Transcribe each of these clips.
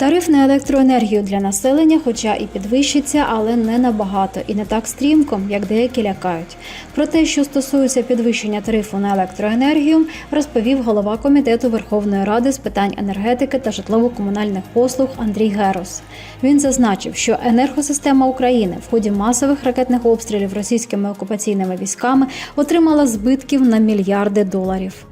Тариф на електроенергію для населення, хоча і підвищиться, але не набагато і не так стрімко, як деякі лякають. Про те, що стосується підвищення тарифу на електроенергію, розповів голова комітету Верховної Ради з питань енергетики та житлово-комунальних послуг Андрій Герус. Він зазначив, що енергосистема України в ході масових ракетних обстрілів російськими окупаційними військами отримала збитків на мільярди доларів.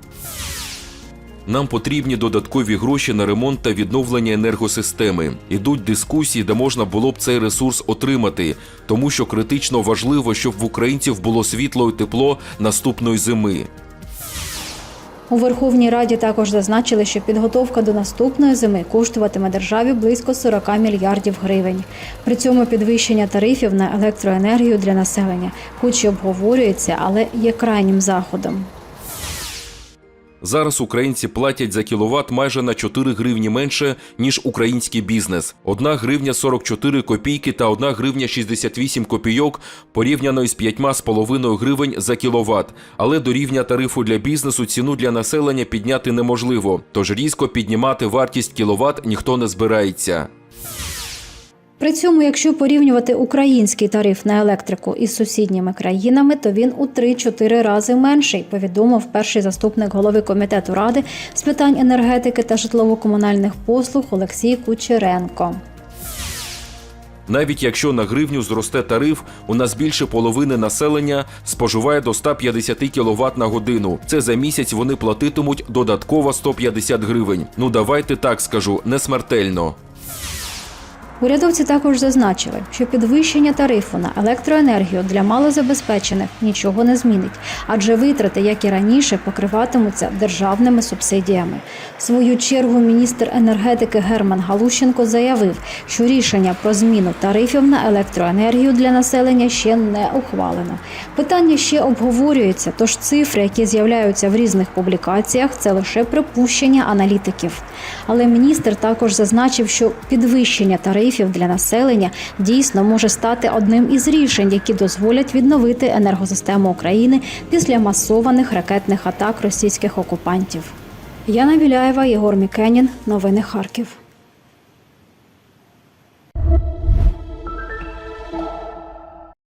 Нам потрібні додаткові гроші на ремонт та відновлення енергосистеми. Ідуть дискусії, де можна було б цей ресурс отримати, тому що критично важливо, щоб в українців було світло і тепло наступної зими. У Верховній Раді також зазначили, що підготовка до наступної зими коштуватиме державі близько 40 мільярдів гривень. При цьому підвищення тарифів на електроенергію для населення, хоч і обговорюється, але є крайнім заходом. Зараз українці платять за кіловат майже на 4 гривні менше, ніж український бізнес. Одна гривня 44 копійки та одна гривня 68 копійок порівняно із 5,5 гривень за кіловат. Але до рівня тарифу для бізнесу ціну для населення підняти неможливо, тож різко піднімати вартість кіловат ніхто не збирається. При цьому, якщо порівнювати український тариф на електрику із сусідніми країнами, то він у 3-4 рази менший, повідомив перший заступник голови комітету ради з питань енергетики та житлово-комунальних послуг Олексій Кучеренко. Навіть якщо на гривню зросте тариф, у нас більше половини населення споживає до 150 кВт на годину. Це за місяць вони платитимуть додатково 150 гривень. Ну давайте так скажу, не смертельно. Урядовці також зазначили, що підвищення тарифу на електроенергію для малозабезпечених нічого не змінить, адже витрати, як і раніше, покриватимуться державними субсидіями. В свою чергу міністр енергетики Герман Галущенко заявив, що рішення про зміну тарифів на електроенергію для населення ще не ухвалено. Питання ще обговорюється, тож цифри, які з'являються в різних публікаціях, це лише припущення аналітиків. Але міністр також зазначив, що підвищення тарифів для населення дійсно може стати одним із рішень, які дозволять відновити енергосистему України після масованих ракетних атак російських окупантів. Яна Віляєва, Єгор Мікенін. Новини Харків.